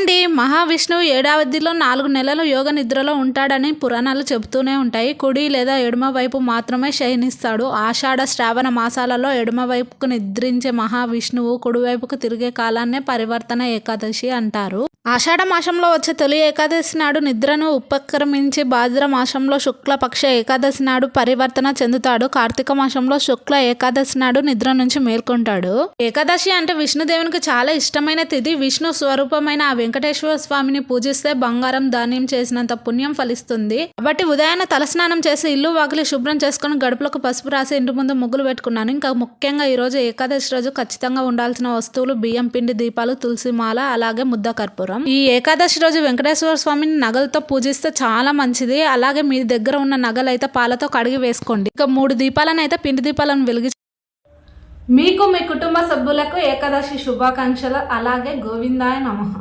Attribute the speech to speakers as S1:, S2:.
S1: అండి మహావిష్ణువు ఏడాదిలో నాలుగు నెలలు యోగ నిద్రలో ఉంటాడని పురాణాలు చెబుతూనే ఉంటాయి. కుడి లేదా ఎడమ వైపు మాత్రమే శయనిస్తాడు. ఆషాఢ శ్రావణ మాసాలలో ఎడమ వైపుకు నిద్రించే మహావిష్ణువు కుడివైపుకు తిరిగే కాలాన్నే పరివర్తన ఏకాదశి అంటారు. ఆషాఢ మాసంలో వచ్చే తొలి ఏకాదశి నాడు నిద్రను ఉపక్రమించి భాద్ర మాసంలో శుక్లపక్ష ఏకాదశి నాడు పరివర్తన చెందుతాడు. కార్తీక మాసంలో శుక్ల ఏకాదశి నాడు నిద్ర నుంచి మేల్కొంటాడు. ఏకాదశి అంటే విష్ణుదేవునికి చాలా ఇష్టమైన తిథి. విష్ణు స్వరూపమైన ఆ వెంకటేశ్వర స్వామిని పూజిస్తే బంగారం ధాన్యం చేసినంత పుణ్యం ఫలిస్తుంది. కాబట్టి ఉదయాన్నే తలస్నానం చేసి ఇల్లు వాకిలి శుభ్రం చేసుకుని గడుపులకు పసుపు రాసి ఇంటి ముందు ముగ్గులు పెట్టుకున్నాను. ఇంకా ముఖ్యంగా ఈ రోజు ఏకాదశి రోజు ఖచ్చితంగా ఉండాల్సిన వస్తువులు బియ్యం పిండి దీపాలు తులసి మాల అలాగే ముద్ద కర్పూరం. ఈ ఏకాదశి రోజు వెంకటేశ్వర స్వామిని నగలతో పూజిస్తే చాలా మంచిది. అలాగే మీ దగ్గర ఉన్న నగలు అయితే పాలతో కడిగి వేసుకోండి. ఇక మూడు దీపాలను అయితే పిండి దీపాలను వెలిగి మీకు మీ కుటుంబ సభ్యులకు ఏకాదశి శుభాకాంక్షలు. అలాగే గోవిందాయ నమః.